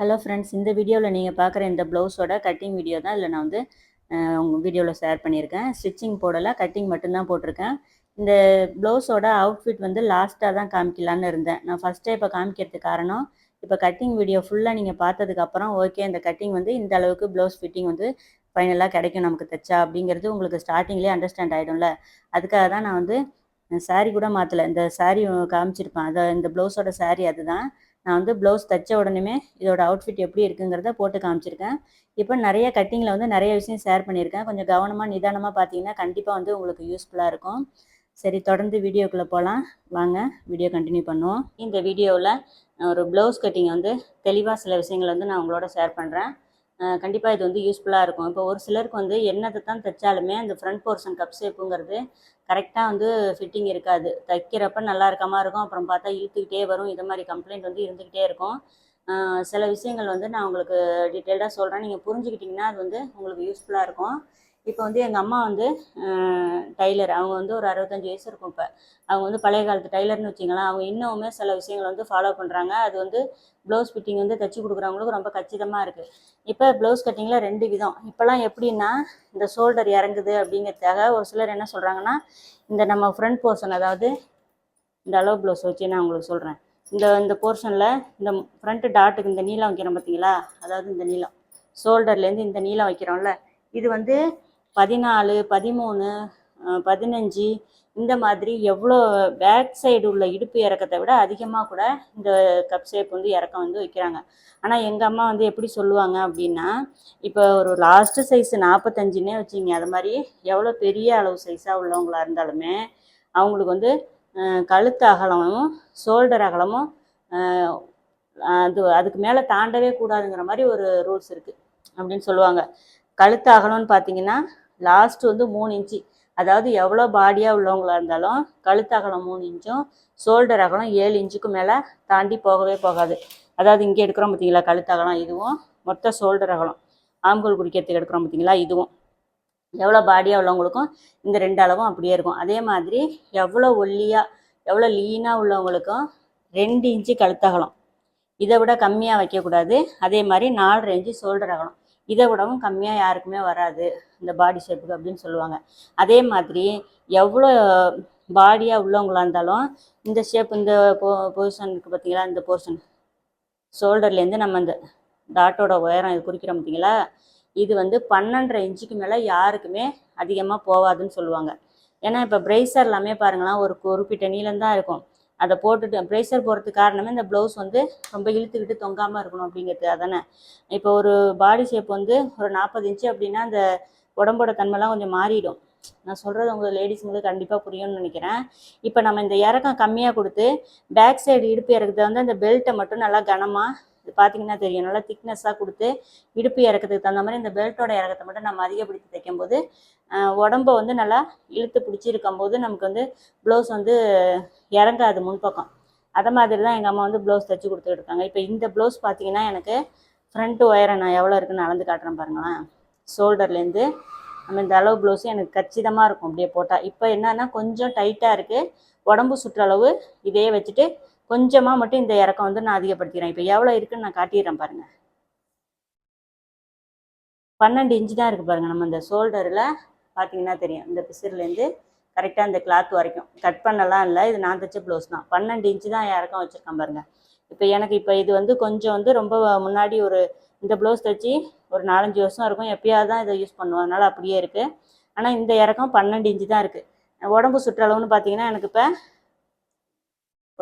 Hello friends இந்த வீடியோவில் நீங்கள் பார்க்குற இந்த ப்ளவுஸோட கட்டிங் வீடியோ தான். இதில் நான் வந்து உங்கள் வீடியோவில் ஷேர் பண்ணியிருக்கேன். ஸ்டிச்சிங் போடலை கட்டிங் மட்டும்தான் போட்டிருக்கேன். இந்த ப்ளவுஸோட அவுட்ஃபிட் வந்து லாஸ்ட்டாக தான் காமிக்கலான்னு இருந்தேன். நான் ஃபஸ்ட்டே இப்போ காமிக்கிறதுக்கு காரணம் இப்போ கட்டிங் வீடியோ ஃபுல்லாக நீங்கள் பார்த்ததுக்கப்புறம் ஓகே இந்த கட்டிங் வந்து இந்த அளவுக்கு ப்ளவுஸ் ஃபிட்டிங் வந்து ஃபைனலாக கிடைக்கும் நமக்கு தைச்சா அப்படிங்கிறது உங்களுக்கு ஸ்டார்டிங்லேயே அண்டர்ஸ்டாண்ட் ஆகிடும்ல அதுக்காக தான் நான் வந்து சாரீ கூட மாற்றலை இந்த சாரீ காமிச்சிருப்பேன். அதை இந்த ப்ளவுஸோட சாரீ அதுதான். நான் வந்து ப்ளவுஸ் தைச்ச உடனே இதோட அவுட்ஃபிட் எப்படி இருக்குங்கிறத போட்டு காமிச்சிருக்கேன். இப்போ நிறைய கட்டிங்கில் வந்து நிறைய விஷயம் ஷேர் பண்ணியிருக்கேன். கொஞ்சம் கவனமாக நிதானமாக பார்த்தீங்கன்னா கண்டிப்பாக வந்து உங்களுக்கு யூஸ்ஃபுல்லாக இருக்கும். சரி தொடர்ந்து வீடியோக்குள்ளே போகலாம் வாங்க வீடியோ கண்டினியூ பண்ணுவோம். இந்த வீடியோவில் ஒரு ப்ளவுஸ் கட்டிங் வந்து தெளிவாக சில விஷயங்கள் வந்து நான் உங்களோட ஷேர் பண்ணுறேன் கண்டிப்பாக இது வந்து யூஸ்ஃபுல்லாக இருக்கும். இப்போ ஒரு சிலருக்கு வந்து என்னத்தை தான் தைச்சாலுமே அந்த ஃப்ரண்ட் போர்ஷன் கப் ஷேப்புங்கிறது கரெக்டாக வந்து ஃபிட்டிங் இருக்காது. தைக்கிறப்ப நல்லா இருக்காமல் இருக்கும். அப்புறம் பார்த்தா இழுத்துக்கிட்டே வரும். இது மாதிரி கம்ப்ளைண்ட் வந்து இருந்துக்கிட்டே இருக்கும். சில விஷயங்கள் வந்து நான் உங்களுக்கு டீட்டெயில்டாக சொல்கிறேன் நீங்கள் புரிஞ்சுக்கிட்டிங்கன்னா அது வந்து உங்களுக்கு யூஸ்ஃபுல்லாக இருக்கும். இப்போ வந்து எங்கள் அம்மா வந்து டைலர். அவங்க வந்து ஒரு அறுபத்தஞ்சு வயசு இருக்கும் இப்போ. அவங்க வந்து பழைய காலத்து டைலர்னு வச்சிங்களேன் அவங்க இன்னுமே சில விஷயங்களை வந்து ஃபாலோ பண்ணுறாங்க அது வந்து ப்ளவுஸ் ஃபிட்டிங் வந்து தைச்சி கொடுக்குறவங்களுக்கு ரொம்ப கச்சிதமாக இருக்குது இப்போ ப்ளவுஸ் கட்டிங்கில் ரெண்டு விதம். இப்போல்லாம் எப்படின்னா இந்த ஷோல்டர் இறங்குது அப்படிங்கிறதுக்காக ஒரு சிலர் என்ன சொல்கிறாங்கன்னா இந்த நம்ம ஃப்ரண்ட் போர்ஷன் அதாவது இந்த அளவு ப்ளவுஸ் வச்சு நான் உங்களுக்கு சொல்கிறேன் இந்த இந்த போர்ஷனில் இந்த ஃப்ரண்ட்டு டாட்டுக்கு இந்த நீளம் வைக்கிறோம் பார்த்தீங்களா அதாவது இந்த நீளம். ஷோல்டர்லேருந்து இந்த நீளம் வைக்கிறோம்ல. இது வந்து பதினாலு பதிமூணு பதினஞ்சு இந்த மாதிரி எவ்வளோ பேக் சைடு உள்ள இடுப்பு இறக்கத்தை விட அதிகமாக கூட இந்த கப் ஷேப் வந்து இறக்கம் வந்து வைக்கிறாங்க. ஆனால் எங்கள் அம்மா வந்து எப்படி சொல்லுவாங்க அப்படின்னா இப்போ ஒரு லாஸ்ட்டு சைஸ் நாற்பத்தஞ்சுன்னே வச்சுங்க அது மாதிரி எவ்வளோ பெரிய அளவு சைஸாக உள்ளவங்களா இருந்தாலுமே அவங்களுக்கு வந்து கழுத்து அகலமும் ஷோல்டர் அகலமும் அது அதுக்கு மேலே தாண்டவே கூடாதுங்கிற மாதிரி ஒரு ரூல்ஸ் இருக்குது அப்படின்னு சொல்லுவாங்க. கழுத்து அகலம்னு பார்த்தீங்கன்னா லாஸ்ட் வந்து மூணு இன்ச்சு அதாவது எவ்வளோ பாடியாக உள்ளவங்களா இருந்தாலும் கழுத்து அகலம் மூணு இன்ச்சும் ஷோல்டர் அகலம் ஏழு இன்ச்சுக்கு மேலே தாண்டி போகவே போகாது. அதாவது இங்கே எடுக்கிறோம் பார்த்தீங்களா கழுத்து அகலம் இதுவும் மொத்த ஷோல்டர் அகலம். ஆம்புகள் குடிக்கிறதுக்கு எடுக்கிறோம் பார்த்தீங்களா இதுவும். எவ்வளோ பாடியாக உள்ளவங்களுக்கும் இந்த ரெண்டு அளவும் அப்படியே இருக்கும். அதே மாதிரி எவ்வளோ ஒல்லியாக எவ்வளோ லீனாக உள்ளவங்களுக்கும் ரெண்டு இன்ச்சு கழுத்தகலம் இதை விட கம்மியாக வைக்கக்கூடாது. அதே மாதிரி நாலு இன்ச்சு ஷோல்டர் அகலம். இதை விடவும் கம்மியாக யாருக்குமே வராது இந்த பாடி ஷேப்புக்கு அப்படின்னு சொல்லுவாங்க. அதே மாதிரி எவ்வளோ பாடியாக உள்ளவங்களாக இருந்தாலும் இந்த ஷேப் இந்த பொ பொசிஷன் இருக்குது பார்த்தீங்களா இந்த போர்ஷன் ஷோல்டர்லேருந்து நம்ம இந்த டாட்டோட உயரம் இது குறிக்கிறோம் பார்த்தீங்களா இது வந்து பன்னெண்டரை இன்ச்சுக்கு மேலே யாருக்குமே அதிகமாக போகாதுன்னு சொல்லுவாங்க. ஏன்னா இப்போ பிரைசர் எல்லாமே பாருங்களேன் ஒரு குறிப்பிட்ட நீளம் தான் இருக்கும். அதை போட்டுட்டு பிரைசர் போடுறதுக்கு காரணமே இந்த ப்ளவுஸ் வந்து ரொம்ப இழுத்துக்கிட்டு தொங்காமல் இருக்கணும் அப்படிங்கிறது தானே. இப்போ ஒரு பாடி ஷேப் வந்து ஒரு நாற்பது இன்ச்சு அப்படின்னா அந்த உடம்போட தன்மைலாம் கொஞ்சம் மாறிடும். நான் சொல்கிறது உங்களுக்கு லேடிஸுங்களுக்கு கண்டிப்பாக புரியும்னு நினைக்கிறேன். இப்போ நம்ம இந்த இறக்கம் கம்மியாக கொடுத்து பேக் சைடு இடுப்பு இறக்கத்தை வந்து அந்த பெல்ட்டை மட்டும் நல்லா கனமாக இது பார்த்தீங்கன்னா தெரியும். நல்லா திக்னஸ்ஸாக கொடுத்து இடுப்பு இறக்கத்துக்கு தகுந்த மாதிரி இந்த பெல்ட்டோட இறக்கத்தை மட்டும் நம்ம அதிகப்படுத்தி தைக்கும்போது உடம்பை உடம்ப வந்து நல்லா இழுத்து பிடிச்சி இருக்கும்போது நமக்கு வந்து ப்ளவுஸ் வந்து இறங்காது முன்பக்கம் அதை மாதிரி தான் எங்கள் அம்மா வந்து ப்ளவுஸ் தைச்சி கொடுத்துட்டு இருக்காங்க. இப்போ இந்த ப்ளவுஸ் பார்த்தீங்கன்னா எனக்கு ஃப்ரண்ட் ஒயரை நான் எவ்வளோ இருக்குன்னு அளந்து காட்டுறேன் பாருங்களேன். ஷோல்டர்லேருந்து நம்ம இந்த அளவு ப்ளவுஸும் எனக்கு கச்சிதமாக இருக்கும் அப்படியே போட்டால் இப்போ என்னன்னா கொஞ்சம் டைட்டாக இருக்குது உடம்பு சுற்றளவு இதே வச்சுட்டு கொஞ்சமாக மட்டும் இந்த இறக்கம் வந்து நான் அதிகப்படுத்திக்கிறேன். இப்போ எவ்வளோ இருக்குன்னு நான் காட்டிடுறேன் பாருங்கள் பன்னெண்டு இன்ச்சு தான் இருக்குது பாருங்கள் நம்ம இந்த ஷோல்டரில் பார்த்தீங்கன்னா தெரியும். இந்த பிசிறுலேருந்து கரெக்டாக இந்த கிளாத் வரைக்கும். கட் பண்ணலாம் இல்லை இது நான் தைச்ச ப்ளவுஸ் தான். பன்னெண்டு இன்ச்சு தான் இறக்கம் வச்சுருக்கேன் பாருங்கள் இப்போ எனக்கு இப்போ இது வந்து கொஞ்சம் வந்து ரொம்ப முன்னாடி ஒரு இந்த ப்ளவுஸ் தைச்சி ஒரு நாலஞ்சு வருஷம் இருக்கும். எப்பயாவது தான் இதை யூஸ் பண்ணுவோம் அதனால் அப்படியே இருக்குது ஆனால் இந்த இறக்கம் பன்னெண்டு இன்ச்சு தான் இருக்குது உடம்பு சுற்றளவுன்னு பார்த்தீங்கன்னா எனக்கு இப்போ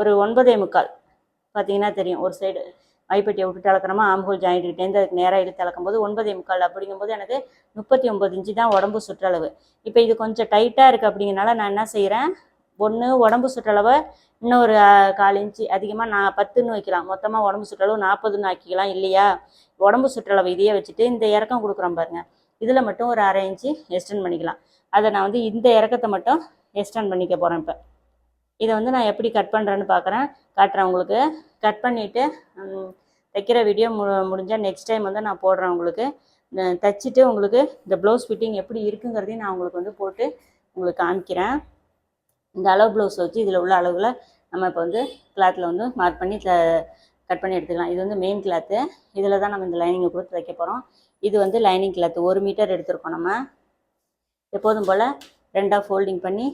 ஒரு ஒன்பதே முக்கால். பார்த்தீங்கன்னா தெரியும். ஒரு சைடு மைப்பட்டியை விட்டுட்டு அளக்குறோமா? ஆம்பூல் ஜாயிண்ட்டுக்கிட்டேருந்து அதுக்கு நேராக இழுத்து தளக்கும்போது ஒன்பதே முக்கால். அப்படிங்கும்போது எனக்கு முப்பத்தி ஒம்பது இன்ச்சு தான் உடம்பு சுற்றளவு. இப்போ இது கொஞ்சம் டைட்டாக இருக்குது அப்படிங்கிறனால நான் என்ன செய்கிறேன் ஒன்று உடம்பு சுற்றளவை இன்னும் ஒரு கால் இன்ச்சு அதிகமாக நான் பத்துன்னு வைக்கலாம். மொத்தமாக உடம்பு சுற்றளவு நாற்பதுன்னு ஆக்கிக்கலாம். இல்லையா? உடம்பு சுற்றளவு இதையே வச்சுட்டு இந்த இறக்கம் கொடுக்குறோம் பாருங்க. இதில் மட்டும் ஒரு அரை இன்ச்சு எக்ஸ்டெண்ட் பண்ணிக்கலாம். அதை நான் வந்து இந்த இறக்கத்தை மட்டும் எக்ஸ்டெண்ட் பண்ணிக்க போகிறேன் இப்போ. இதை வந்து நான் எப்படி கட் பண்ணுறேன்னு பார்க்குறேன் காட்டுறேன் உங்களுக்கு. கட் பண்ணிவிட்டு தைக்கிற வீடியோ மு முடிஞ்சால் நெக்ஸ்ட் டைம் வந்து நான் போடுறேன் உங்களுக்கு. தைச்சிட்டு உங்களுக்கு இந்த ப்ளவுஸ் ஃபிட்டிங் எப்படி இருக்குங்கிறதையும் நான் உங்களுக்கு வந்து போட்டு உங்களுக்கு காமிக்கிறேன். இந்த அளவு ப்ளவுஸ் வச்சு இதில் உள்ள அளவில் நம்ம இப்போ வந்து கிளாத்தில் வந்து மார்க் பண்ணி த கட் பண்ணி எடுத்துக்கலாம். இது வந்து மெயின் கிளாத்து இதில் தான் நம்ம இந்த லைனிங்கை கொடுத்து தைக்க போகிறோம் இது வந்து லைனிங் கிளாத்து ஒரு மீட்டர் எடுத்திருக்கோம் நம்ம. எப்போதும் போல் ரெண்டாக ஃபோல்டிங் பண்ணி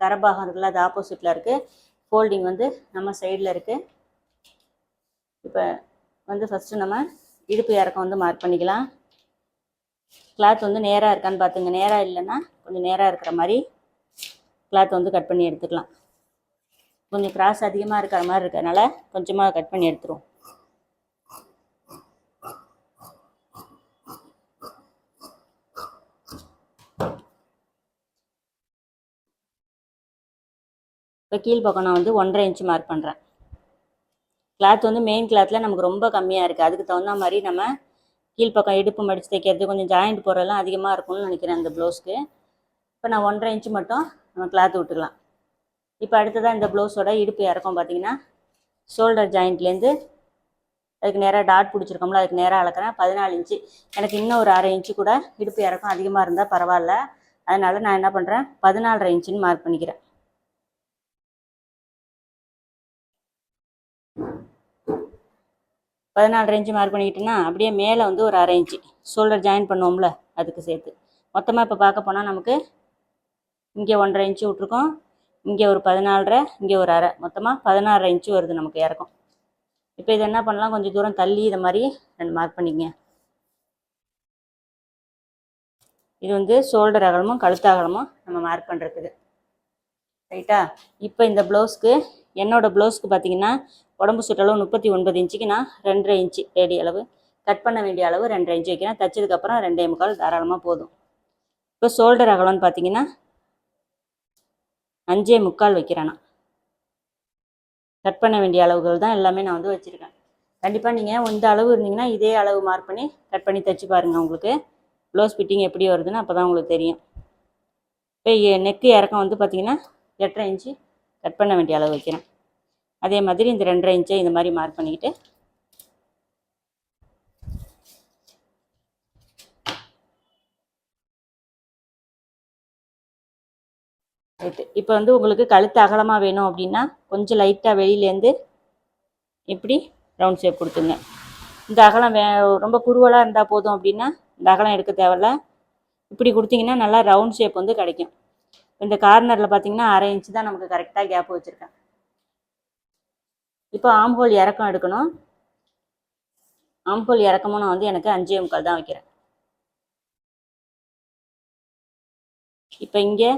கரபாகம் இருக்குல்ல அது ஆப்போசிட்டில் இருக்குது ஃபோல்டிங் வந்து நம்ம சைடில் இருக்குது இப்போ வந்து ஃபஸ்ட்டு நம்ம இடுப்பு இறக்கம் வந்து மார்க் பண்ணிக்கலாம். கிளாத் வந்து நேராக இருக்கான்னு பார்த்துங்க நேராக இல்லைன்னா கொஞ்சம் நேராக இருக்கிற மாதிரி கிளாத் வந்து கட் பண்ணி எடுத்துக்கலாம். கொஞ்சம் கிராஸ் அதிகமாக இருக்கிற மாதிரி இருக்கிறதுனால கொஞ்சமாக கட் பண்ணி எடுத்துருவோம். இப்போ கீழ் பக்கம் நான் வந்து ஒன்றரை இன்ச்சு மார்க் பண்ணுறேன் கிளாத் வந்து மெயின் கிளாத்தில் நமக்கு ரொம்ப கம்மியாக இருக்குது அதுக்கு தகுந்த மாதிரி நம்ம கீழ்ப்பக்கம் இடுப்பு மடித்து தைக்கிறது கொஞ்சம் ஜாயிண்ட் போடுறதெல்லாம் அதிகமாக இருக்கும்னு நினைக்கிறேன் அந்த ப்ளவுஸ்க்கு இப்போ நான் ஒன்றரை இன்ச்சு மட்டும் நம்ம கிளாத் விட்டுக்கலாம். இப்போ அடுத்ததாக இந்த ப்ளவுஸோட இடுப்பு இறக்கம் பார்த்தீங்கன்னா ஷோல்டர் ஜாயிண்ட்லேருந்து அதுக்கு நேராக டாட் பிடிச்சிருக்கோம்ல அதுக்கு நேராக அளக்கிறேன். பதினாலு இன்ச்சு எனக்கு இன்னும் ஒரு அரை இன்ச்சு கூட இடுப்பு இறக்கம் அதிகமாக இருந்தால் பரவாயில்ல. அதனால் நான் என்ன பண்ணுறேன் பதினாலரை இன்ச்சுன்னு மார்க் பண்ணிக்கிறேன். பதினாலரை ரேஞ்சு மார்க் பண்ணிக்கிட்டேன்னா அப்படியே மேலே வந்து ஒரு அரை இன்ச்சு ஷோல்டர் ஜாயின் பண்ணுவோம்ல அதுக்கு சேர்த்து. மொத்தமாக இப்போ பார்க்க போனால் நமக்கு இங்கே ஒன்றரை இன்ச்சு விட்ருக்கோம் இங்கே ஒரு பதினாலரை இங்கே ஒரு அரை. மொத்தமாக பதினாறரை இன்ச்சு வருது நமக்கு இறக்கும். இப்போ இது என்ன பண்ணலாம்? கொஞ்சம் தூரம் தள்ளி இதை மாதிரி ரெண்டு மார்க் பண்ணிக்கங்க. இது வந்து ஷோல்டர் அகலமும் கழுத்து அகலமும் நம்ம மார்க் பண்ணுறதுக்கு ரைட்டா இப்போ இந்த ப்ளவுஸ்க்கு என்னோடய ப்ளவுஸ்க்கு பார்த்தீங்கன்னா உடம்பு சுற்றளவு முப்பத்தி ஒன்பது இன்ச்சுக்கு நான் ரெண்டரை இன்ச்சு ரேடி அளவு. கட் பண்ண வேண்டிய அளவு ரெண்டரை இன்ச்சு வைக்கிறேன். தைச்சதுக்கப்புறம் ரெண்டே முக்கால் தாராளமாக போதும். இப்போ ஷோல்டர் அகலம்னு பார்த்தீங்கன்னா அஞ்சே முக்கால் வைக்கிறேன் நான். கட் பண்ண வேண்டிய அளவுகள் தான் எல்லாமே நான் வந்து வச்சுருக்கேன். கண்டிப்பாக நீங்கள் இந்த அளவு இருந்தீங்கன்னா இதே அளவு மார்க் பண்ணி கட் பண்ணி தைச்சு பாருங்கள் உங்களுக்கு. ப்ளவுஸ் ஃபிட்டிங் எப்படி வருதுன்னு அப்போ தான் உங்களுக்கு தெரியும். இப்போ நெக்கு இறக்கம் வந்து பார்த்திங்கன்னா எட்டரை இன்ச்சு கட் பண்ண வேண்டிய அளவு வைக்கிறேன் அதே மாதிரி இந்த ரெண்டரை இன்ச்சை இந்த மாதிரி மார்க் பண்ணிக்கிட்டு ரைட்டு இப்போ வந்து உங்களுக்கு கழுத்து அகலமாக வேணும் அப்படின்னா கொஞ்சம் லைட்டாக வெளியிலேருந்து இப்படி ரவுண்ட் ஷேப் கொடுத்துங்க இந்த அகலம் வே ரொம்ப குறுவலாக இருந்தால் போதும் அப்படின்னா இந்த அகலம் எடுக்க தேவையில்ல. இப்படி கொடுத்தீங்கன்னா நல்லா ரவுண்ட் ஷேப் வந்து கிடைக்கும். இந்த கார்னரில் பார்த்தீங்கன்னா அரை இன்ச்சு தான் நமக்கு கரெக்டாக கேப் வச்சுருக்கேன். இப்போ ஆம்ஹோல் இறக்கம் எடுக்கணும். ஆம்ஹோல் இறக்கமும் நான் வந்து எனக்கு அஞ்சே முக்கால் தான் வைக்கிறேன். இப்போ இங்கே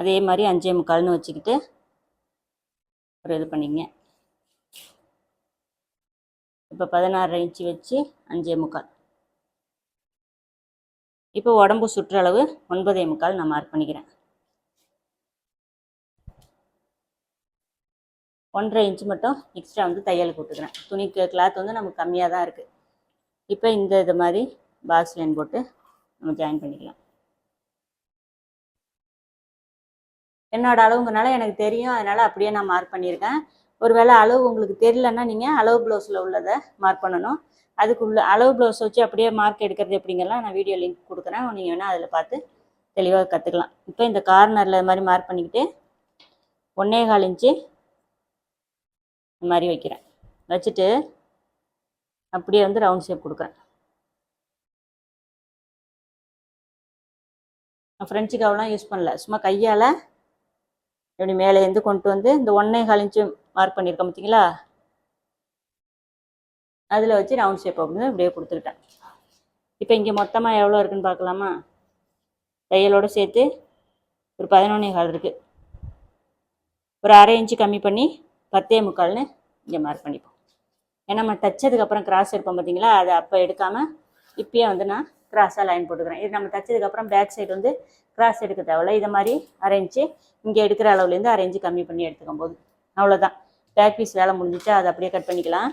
அதே மாதிரி அஞ்சே முக்கால்னு வச்சுக்கிட்டு ஒரு இது பண்ணிங்க. இப்போ பதினாறு இன்ச்சு வச்சு அஞ்சே முக்கால். இப்போ உடம்பு சுற்றளவு ஒன்பதே முக்கால் நான் மார்க் பண்ணிக்கிறேன். ஒன்றரை இன்ச்சு மட்டும் எக்ஸ்ட்ரா வந்து தையல் போட்டுக்கிறேன் துணிக்கு கிளாத் வந்து நமக்கு கம்மியாக தான் இருக்குது இப்போ இந்த இது மாதிரி பாக்ஸ் லைன் போட்டு நம்ம ஜாயின் பண்ணிக்கலாம். என்னோட அளவுங்கனால எனக்கு தெரியும். அதனால் அப்படியே நான் மார்க் பண்ணியிருக்கேன். ஒருவேளை அளவு உங்களுக்கு தெரியலன்னா நீங்கள் அளவு ப்ளவுஸில் உள்ளதை மார்க் பண்ணணும். அதுக்குள்ள அளவு ப்ளவுஸ் வச்சு அப்படியே மார்க் எடுக்கிறது எப்படிங்கலாம் நான் வீடியோ லிங்க் கொடுக்குறேன். நீங்கள் வேணால் அதில் பார்த்து தெளிவாக கற்றுக்கலாம் இப்போ இந்த கார்னரில் இது மாதிரி மார்க் பண்ணிக்கிட்டு ஒன்றே கால் இன்ச்சு இந்த மாதிரி வைக்கிறேன். வச்சுட்டு அப்படியே வந்து ரவுண்ட் ஷேப் கொடுக்குறேன். நான் ஃப்ரெஞ்சு கவெலாம் யூஸ் பண்ணல. சும்மா கையால் இப்படி மேலேருந்து கொண்டு வந்து இந்த ஒன்றே கால் மார்க் பண்ணியிருக்கேன் பார்த்தீங்களா அதில் வச்சு ரவுண்ட் ஷேப் அப்படின்னு இப்படியே கொடுத்துருக்கேன் இப்போ இங்கே மொத்தமாக எவ்வளோ இருக்குன்னு பார்க்கலாமா? தையலோடு சேர்த்து ஒரு பதினொன்னே கால் இருக்குது ஒரு அரை இன்ச்சு கம்மி பண்ணி பத்தே முக்கால்னு இங்கே மார்க் பண்ணிப்போம். ஏன்னா நம்ம தைச்சதுக்கப்புறம் கிராஸ் எடுப்போம் பார்த்தீங்களா அதை அப்போ எடுக்காமல் இப்பயே வந்து நான் கிராஸாக லைன் போட்டுக்கிறேன். இது நம்ம தைச்சதுக்கப்புறம் பேக் சைடு வந்து கிராஸ் எடுக்க தேவையில்ல. இதை மாதிரி அரைஞ்சு இங்கே எடுக்கிற அளவுலேருந்து அரைஞ்சு கம்மி பண்ணி எடுத்துக்கும் போது. அவ்வளோதான் பேக் பீஸ் வேலை முடிஞ்சிச்சா அதை அப்படியே கட் பண்ணிக்கலாம்.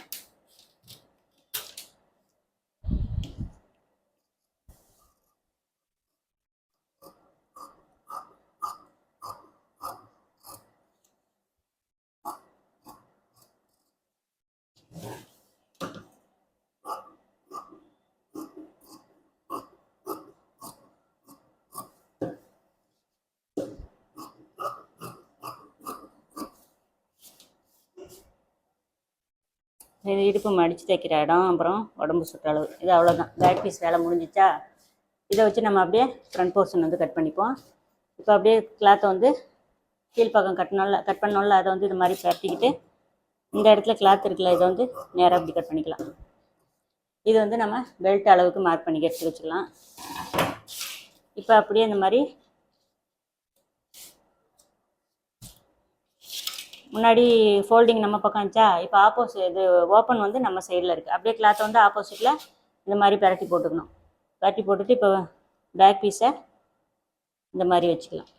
இது இடுப்பு மடித்து தைக்கிற இடம் அப்புறம் உடம்பு சுற்றளவு. இது அவ்வளோதான் பேக் பீஸ் வேலை முடிஞ்சிச்சா இதை வச்சு நம்ம அப்படியே ஃப்ரண்ட் போர்ஷன் வந்து கட் பண்ணிப்போம். இப்போ அப்படியே கிளாத்தை வந்து கீழ்ப்பக்கம் கட்டணும்ல கட் பண்ணோம்ல அதை வந்து இது மாதிரி சேர்த்திக்கிட்டு இந்த இடத்துல கிளாத் இருக்குல்ல இதை வந்து நேராக இப்படி கட் பண்ணிக்கலாம். இது வந்து நம்ம பெல்ட் அளவுக்கு மார்க் பண்ணி எடுத்து வச்சுக்கலாம். இப்போ அப்படியே இந்த மாதிரி முன்னாடி ஃபோல்டிங் நம்ம பக்கம் இருந்துச்சா? இப்போ ஆப்போசிட் இது ஓப்பன் வந்து நம்ம சைடில் இருக்குது அப்படியே கிளாத்தை வந்து ஆப்போசிட்டில் இந்த மாதிரி பரட்டி போட்டுக்கணும். பரட்டி போட்டுட்டு இப்போ பேக் பீஸை இந்த மாதிரி வச்சுக்கலாம்.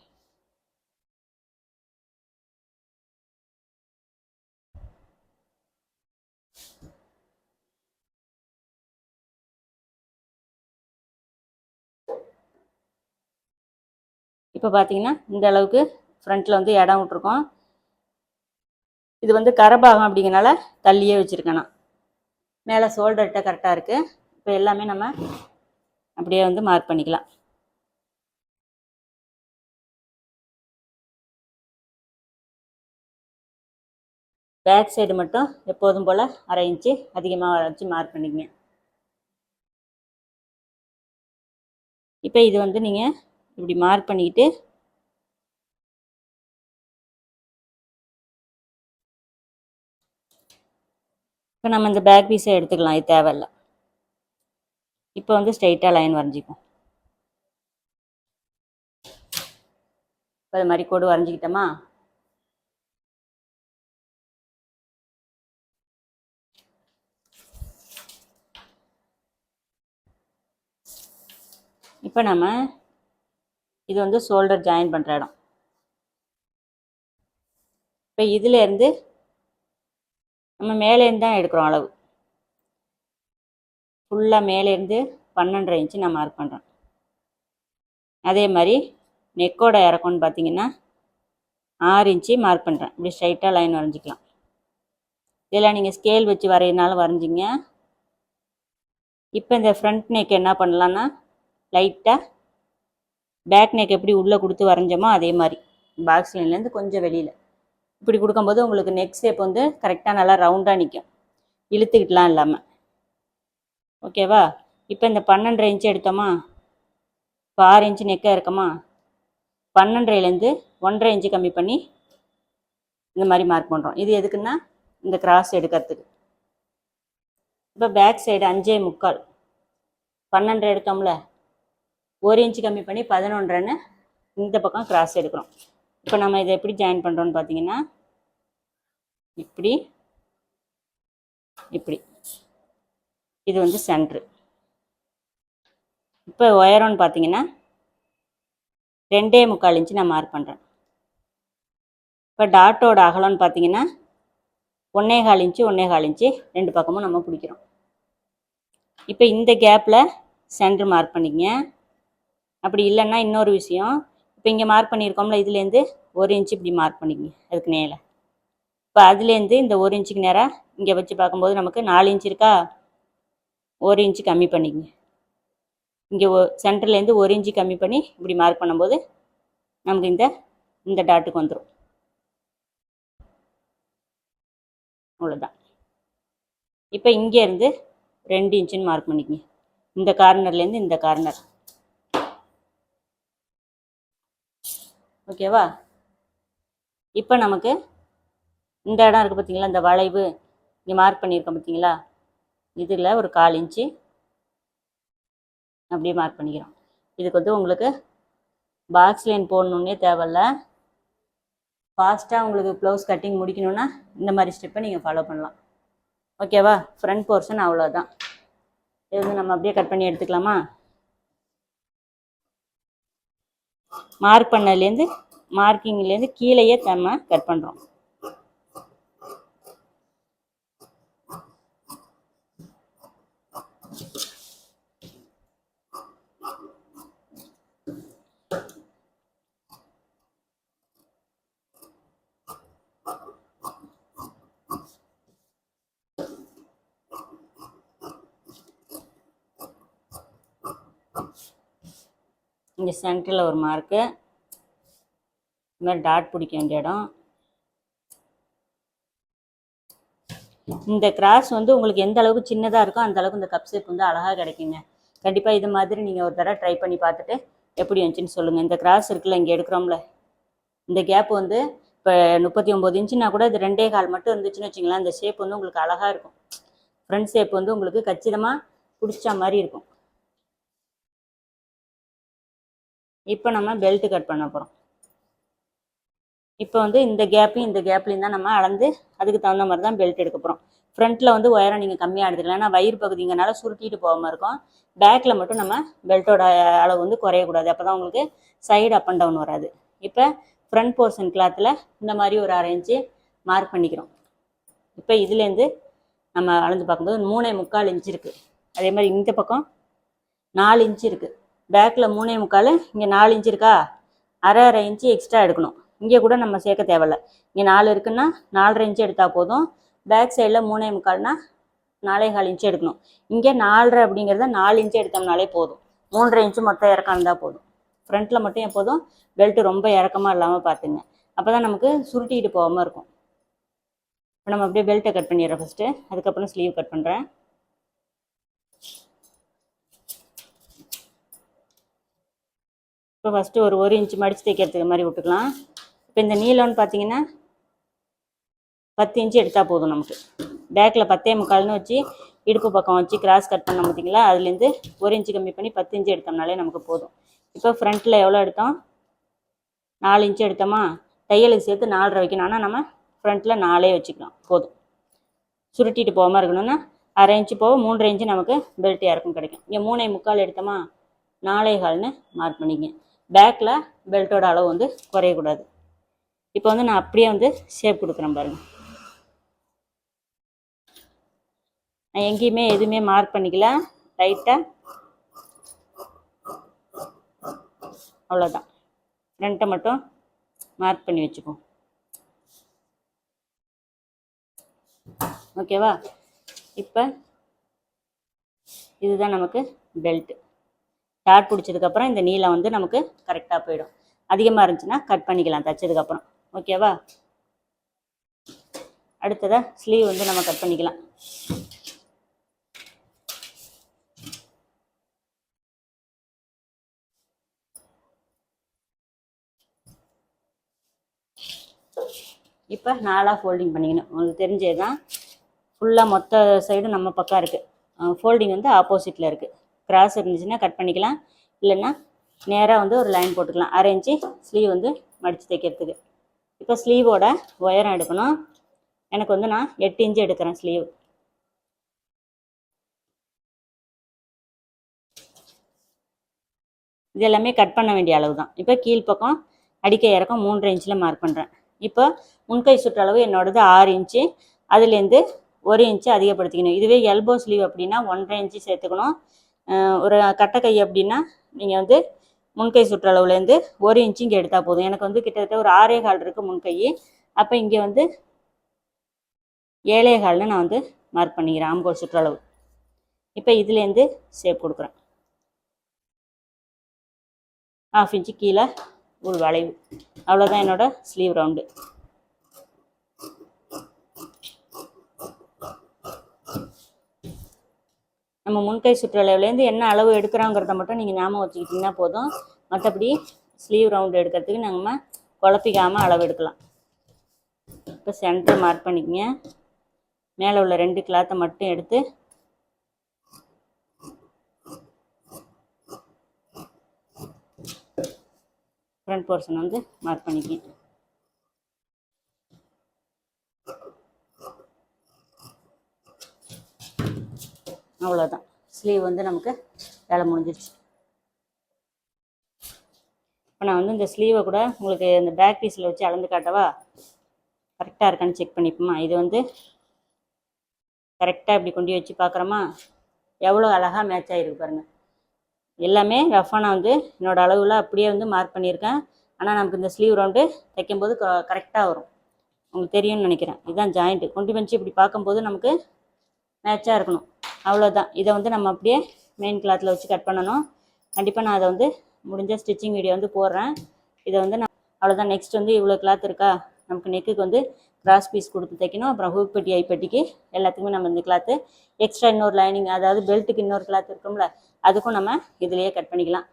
இப்போ பார்த்தீங்கன்னா இந்த அளவுக்கு ஃப்ரண்ட்டில் வந்து இடம் விட்ருக்கோம் இது வந்து கரபாகம் அப்படிங்கனால தள்ளியே வச்சுருக்கேன் நான் மேலே ஷோல்டர்கிட்ட கரெக்டாக இருக்குது இப்போ எல்லாமே நம்ம அப்படியே வந்து மார்க் பண்ணிக்கலாம். பேக் சைடு மட்டும் எப்போதும் போல் அரை இன்ச்சு அதிகமாக வச்சு மார்க் பண்ணிக்கங்க. இப்போ இது வந்து நீங்கள் இப்படி மார்க் பண்ணிக்கிட்டு இப்போ நம்ம இந்த பேக் பீஸை எடுத்துக்கலாம் இது தேவையில்ல. இப்போ வந்து ஸ்ட்ரெயிட்டாக லைன் வரைஞ்சிக்கும் இப்போ அது மாதிரி கோடு வரைஞ்சிக்கிட்டோமா? இப்போ நம்ம இது வந்து ஷோல்டர் ஜாயின் பண்ணுற இடம். இப்போ இதுலேருந்து நம்ம மேலேருந்து தான் எடுக்கிறோம் அளவு. ஃபுல்லாக மேலேருந்து பன்னெண்டரை இன்ச்சு நான் மார்க் பண்ணுறேன் அதே மாதிரி நெக்கோட இறக்கம்னு பார்த்தீங்கன்னா ஆறு இன்ச்சு மார்க் பண்ணுறேன் இப்படி ஸ்ட்ரைட்டாக லைன் வரைஞ்சிக்கலாம். இதெல்லாம் நீங்கள் ஸ்கேல் வச்சு வரையினாலும் வரைஞ்சிங்க. இப்போ இந்த ஃப்ரண்ட் நெக் என்ன பண்ணலான்னா லைட்டாக பேக் நெக் எப்படி உள்ளே கொடுத்து வரைஞ்சோமோ அதே மாதிரி. பாக்ஸ் லைன்லேருந்து கொஞ்சம் வெளியில். இப்படி கொடுக்கும்போது உங்களுக்கு நெக் ஷேப் வந்து கரெக்டாக நல்லா ரவுண்டாக நிற்கும் இழுத்துக்கிட்டுலாம் இல்லாமல் ஓகேவா இப்போ இந்த பன்னெண்டரை இன்ச்சு எடுத்தோமா? இப்போ ஆறு இன்ச்சு நெக்காக இருக்கமா? பன்னெண்டரைலேருந்து ஒன்றரை இன்ச்சு கம்மி பண்ணி இந்த மாதிரி மார்க் பண்ணுறோம் இது எதுக்குன்னா இந்த கிராஸ் எடுக்கிறதுக்கு. இப்போ பேக் சைடு அஞ்சே முக்கால். பன்னெண்டரை எடுத்தோம்ல? ஒரு இன்ச்சு கம்மி பண்ணி பதினொன்றரைன்னு இந்த பக்கம் கிராஸ் எடுக்கிறோம். இப்போ நம்ம இதை எப்படி ஜாயின் பண்ணுறோன்னு பார்த்தீங்கன்னா இப்படி இப்படி. இது வந்து சென்ட்ரு இப்போ ஒயரோன்னு பார்த்தீங்கன்னா ரெண்டே முக்கால் இன்ச்சு நான் மார்க் பண்ணுறேன் இப்போ டாட்டோட அகலம்னு பார்த்தீங்கன்னா ஒன்றே கால் இன்ச்சு ஒன்றே கால் இன்ச்சு ரெண்டு பக்கமும் நம்ம பிடிக்கிறோம். இப்போ இந்த கேப்பில் சென்ட்ரு மார்க் பண்ணிக்கங்க. அப்படி இல்லைன்னா இன்னொரு விஷயம் இப்போ இங்கே மார்க் பண்ணியிருக்கோம்ல இதுலேருந்து ஒரு இன்ச்சு இப்படி மார்க் பண்ணிக்கங்க அதுக்கு நேராக இப்போ அதுலேருந்து இந்த ஒரு இன்ச்சுக்கு நேராக இங்கே வச்சு பார்க்கும்போது நமக்கு நாலு இன்ச் இருக்கா? ஒரு இன்ச்சு கம்மி பண்ணிக்கங்க. இங்கே ஒ சென்டர்லேருந்து ஒரு இன்ச்சு கம்மி பண்ணி இப்படி மார்க் பண்ணும்போது நமக்கு இந்த இந்த டாட்டுக்கு வந்துடும் அவ்வளோதான் இப்போ இங்கேருந்து ரெண்டு இன்ச்சுன்னு மார்க் பண்ணிக்கங்க. இந்த கார்னர்லேருந்து இந்த கார்னர் ஓகேவா? இப்போ நமக்கு இந்த இடம் இருக்குது பார்த்தீங்களா இந்த வளைவு இங்கே மார்க் பண்ணியிருக்கோம் பார்த்தீங்களா இதில் ஒரு கால் இன்ச்சு அப்படியே மார்க் பண்ணிக்கிறோம். இதுக்கு வந்து உங்களுக்கு பாக்ஸ் லைன் போடணுன்னே தேவையில்ல. ஃபாஸ்ட்டாக உங்களுக்கு ப்ளவுஸ் கட்டிங் முடிக்கணுன்னா இந்த மாதிரி ஸ்டெப்பை நீங்கள் ஃபாலோ பண்ணலாம். ஓகேவா? ஃப்ரண்ட் போர்ஷன் அவ்வளோதான் இது வந்து நம்ம அப்படியே கட் பண்ணி எடுத்துக்கலாமா? மார்க் பண்ணதுலேருந்து மார்க்கிங்லேருந்து கீழேயே நம்ம கட் பண்ணுறோம் இங்கே சென்டரில் ஒரு மார்க்கு இந்த டாட் பிடிக்க வேண்டிய இடம். இந்த கிராஸ் வந்து உங்களுக்கு எந்த அளவுக்கு சின்னதாக இருக்கோ அந்த அளவுக்கு இந்த கப் ஷேப் வந்து அழகாக கிடைக்குங்க. கண்டிப்பாக இது மாதிரி நீங்கள் ஒரு தடவை ட்ரை பண்ணி பார்த்துட்டு எப்படி வந்துச்சுன்னு சொல்லுங்கள் இந்த கிராஸ் இருக்குல்ல இங்கே எடுக்கிறோம்ல. இந்த கேப் வந்து இப்போ முப்பத்தி ஒம்பது இன்ச்சுனா கூட இது ரெண்டே கால் மட்டும் இருந்துச்சுன்னு வச்சுங்களேன் அந்த ஷேப் வந்து உங்களுக்கு அழகாக இருக்கும். ஃப்ரண்ட் ஷேப் வந்து உங்களுக்கு கச்சிதமாக பிடிச்ச மாதிரி இருக்கும். இப்போ நம்ம பெல்ட் கட் பண்ண போகிறோம் இப்போ வந்து இந்த கேப்பையும் இந்த கேப்லையும் தான் நம்ம அளந்து அதுக்கு தகுந்த மாதிரி தான் பெல்ட் எடுக்க போகிறோம் ஃப்ரண்ட்டில் வந்து உயரம் நீங்கள் கம்மியாக எடுத்துக்கலாம். ஏன்னா வயிறு பகுதிங்கனால சுருட்டிட்டு போகாமல் இருக்கும். பேக்கில் மட்டும் நம்ம பெல்ட்டோட அளவு வந்து குறையக்கூடாது. அப்போ தான் உங்களுக்கு சைடு அப் அண்ட் டவுன் வராது. இப்போ ஃப்ரண்ட் போர்ஷன் கிளாத்தில் இந்த மாதிரி ஒரு அரைஞ்சு மார்க் பண்ணிக்கிறோம். இப்போ இதுலேருந்து நம்ம அளந்து பார்க்கும்போது மூணே முக்கால் இன்ச்சு இருக்குது அதே மாதிரி இந்த பக்கம் நாலு இன்ச்சு இருக்குது பேக்கில் மூணே முக்கால் இங்கே நாலு இன்ச்சு இருக்கா? அரை அரை இன்ச்சு எக்ஸ்ட்ரா எடுக்கணும். இங்கே கூட நம்ம சேர்க்க தேவையில்ல. இங்கே நாலு இருக்குன்னா நாலரை இன்ச்சு எடுத்தால் போதும். பேக் சைடில் மூணே முக்கால்னா நாலே கால் இன்ச்சு எடுக்கணும். இங்கே நாலரை அப்படிங்கிறத நாலு இன்ச்சு எடுத்தோம்னாலே போதும். மூன்றரை இன்ச்சு மொத்தம் இறக்கம் இருந்தால் போதும். ஃப்ரண்ட்டில் மட்டும் எப்போதும் பெல்ட்டு ரொம்ப இறக்கமாக இல்லாமல் பார்த்துங்க. அப்போ தான் நமக்கு சுருட்டிக்கிட்டு போகாமல் இருக்கும். இப்போ நம்ம அப்படியே பெல்ட்டை கட் பண்ணிடுறோம் ஃபஸ்ட்டு அதுக்கப்புறம் ஸ்லீவ் கட் பண்ணுறேன் இப்போ ஃபஸ்ட்டு ஒரு ஒரு இன்ச்சு மடித்து தைக்கிறதுக்கு மாதிரி விட்டுக்கலாம். இப்போ இந்த நீளம்னு பார்த்தீங்கன்னா பத்து இன்ச்சு எடுத்தால் போதும் நமக்கு. பேக்கில் பத்தே முக்கால்னு வச்சு இடுப்பு பக்கம் வச்சு கிராஸ் கட் பண்ணோம் பார்த்தீங்களா? அதுலேருந்து ஒரு இன்ச்சு கம்மி பண்ணி பத்து இன்ச்சு எடுத்தோம்னாலே நமக்கு போதும். இப்போ ஃப்ரண்ட்டில் எவ்வளோ எடுத்தோம்? நாலு இன்ச்சு எடுத்தோமா? தையலுக்கு சேர்த்து நாலரை வைக்கணும். ஆனால் நம்ம ஃப்ரண்ட்டில் நாலே வச்சுக்கலாம். போதும். சுருட்டிட்டு போகாமல் இருக்கணும்னா அரை இன்ச்சு போக மூன்றரை இன்ச்சு நமக்கு பெல்ட் இறக்கும் கிடைக்கும். இங்கே மூணே முக்கால் எடுத்தோமா? நாலே கால்னு மார்க் பண்ணிக்கங்க. பேக்கில் பெல்ட்டோட அளவு வந்து குறையக்கூடாது. இப்போ வந்து நான் அப்படியே வந்து ஷேப் கொடுக்குறேன் பாருங்கள் நான் எங்கேயுமே எதுவுமே மார்க் பண்ணிக்கல. லைட்டாக அவ்வளோதான் ஃப்ரண்ட்டை மட்டும் மார்க் பண்ணி வச்சுப்போம் ஓகேவா இப்போ இதுதான் நமக்கு பெல்ட்டு டாட் பிடிச்சதுக்கப்புறம் இந்த நீளம் வந்து நமக்கு கரெக்டாக போயிடும். அதிகமாக இருந்துச்சுன்னா கட் பண்ணிக்கலாம் தைச்சதுக்கப்புறம். ஓகேவா அடுத்ததாக ஸ்லீவ் வந்து நம்ம கட் பண்ணிக்கலாம். இப்போ நாலாக ஃபோல்டிங் பண்ணிக்கணும். உங்களுக்கு தெரிஞ்சது தான் ஃபுல்லாக மொத்த சைடும் நம்ம பக்கம் இருக்குது ஃபோல்டிங் வந்து ஆப்போசிட்டில் இருக்குது கிராஸ் இருந்துச்சுன்னா கட் பண்ணிக்கலாம். இல்லைன்னா நேராக வந்து ஒரு லைன் போட்டுக்கலாம். அரை ஸ்லீவ் வந்து மடித்து தைக்கிறதுக்கு. இப்போ ஸ்லீவோட உயரம் எடுக்கணும். எனக்கு வந்து நான் எட்டு இன்ச்சு எடுக்கிறேன் ஸ்லீவ் இது எல்லாமே கட் பண்ண வேண்டிய அளவு தான் இப்போ கீழ்ப்பக்கம் அடிக்க இறக்கம் மூன்றரை இன்ச்சில் மார்க் பண்ணுறேன் இப்போ முன்கை சுற்றளவு என்னோடது ஆறு இன்ச்சு அதுலேருந்து ஒரு இன்ச்சு அதிகப்படுத்திக்கணும். இதுவே எல்போ ஸ்லீவ் அப்படின்னா ஒன்றரை இன்ச்சு சேர்த்துக்கணும். ஒரு கட்டை கை அப்படின்னா நீங்கள் வந்து முன்கை சுற்றளவுலேருந்து ஒரு இன்ச்சு இங்கே எடுத்தால் போதும். எனக்கு வந்து கிட்டத்தட்ட ஒரு ஆறே கால் இருக்குது முன்கை. அப்போ இங்கே வந்து ஏழே கால்னு நான் வந்து மார்க் பண்ணிக்கிறேன் ஆம்கோல் சுற்றளவு. இப்போ இதுலேருந்து சேப் கொடுக்குறேன். ஆஃப் இன்ச்சு கீழே ஒரு வளைவு. அவ்வளோதான் என்னோட ஸ்லீவ் ரவுண்டு நம்ம முன்கை சுற்றளவுலேருந்து என்ன அளவு எடுக்கிறோங்கிறத மட்டும் நீங்கள் ஞாபகம் வச்சுக்கிட்டிங்கன்னா போதும். மற்றபடி ஸ்லீவ் ரவுண்டு எடுக்கிறதுக்கு நம்ம குழப்பிக்காமல் அளவு எடுக்கலாம். இப்போ சென்டர் மார்க் பண்ணிக்கங்க. மேலே உள்ள ரெண்டு கிளாத்தை மட்டும் எடுத்து ஃப்ரண்ட் போர்ஷன் வந்து மார்க் பண்ணிக்கங்க. அவ்வளோதான் ஸ்லீவ் வந்து நமக்கு வேலை முடிஞ்சிருச்சு. இப்போ நான் வந்து இந்த ஸ்லீவை கூட உங்களுக்கு இந்த பேக் பீஸில் வச்சு அளந்து காட்டவா? கரெக்டாக இருக்கான்னு செக் பண்ணிப்போமா? இது வந்து கரெக்டாக இப்படி கொண்டு வச்சு பார்க்குறோமா? எவ்வளோ அழகாக மேட்ச் ஆகிருக்கு பாருங்கள் எல்லாமே ரஃபாக நான் வந்து என்னோட அளவில் அப்படியே வந்து மார்க் பண்ணியிருக்கேன். ஆனால் நமக்கு இந்த ஸ்லீவ் ரவுண்டு தைக்கும்போது கரெக்டாக வரும். உங்களுக்கு தெரியும்னு நினைக்கிறேன். இதுதான் ஜாயிண்ட்டு கொண்டு வந்து இப்படி பார்க்கும்போது நமக்கு மேட்சாக இருக்கணும். அவ்வளோதான் இதை வந்து நம்ம அப்படியே மெயின் கிளாத்தில் வச்சு கட் பண்ணணும். கண்டிப்பாக நான் அதை வந்து முடிஞ்ச ஸ்டிச்சிங் வீடியோ வந்து போடுறேன். இதை வந்து நான் அவ்வளோதான் நெக்ஸ்ட் வந்து இவ்வளோ கிளாத் இருக்கா? நமக்கு நெக்குக்கு வந்து கிராஸ் பீஸ் கொடுத்து தைக்கணும். அப்புறம் ஹூக் பெட்டி ஐப்பட்டிக்கு எல்லாத்துக்குமே நம்ம இந்த கிளாத்து எக்ஸ்ட்ரா இன்னொரு லைனிங் அதாவது பெல்ட்டுக்கு இன்னொரு கிளாத் இருக்கும்ல அதுக்கும் நம்ம இதுலேயே கட் பண்ணிக்கலாம்.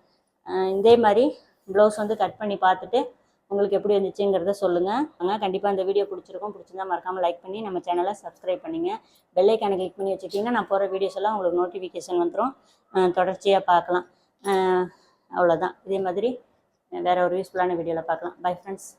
இதே மாதிரி ப்ளவுஸ் வந்து கட் பண்ணி பார்த்துட்டு உங்களுக்கு எப்படி இருந்துச்சுங்கிறத சொல்லுங்கள் ஆனால் கண்டிப்பாக இந்த வீடியோ பிடிச்சிருக்கும் பிடிச்சிருந்தா மறக்காமல் லைக் பண்ணி நம்ம சேனலை சப்ஸ்கிரைப் பண்ணிங்க. பெல்லைக்கான கிளிக் பண்ணி வச்சுக்கிட்டிங்கன்னா நான் போகிற வீடியோஸ் எல்லாம் உங்களுக்கு நோட்டிஃபிகேஷன் வந்துடும் தொடர்ச்சியாக பார்க்கலாம். அவ்வளோதான் இதே மாதிரி வேறு ஒரு யூஸ்ஃபுல்லான வீடியோவில் பார்க்கலாம். Bye friends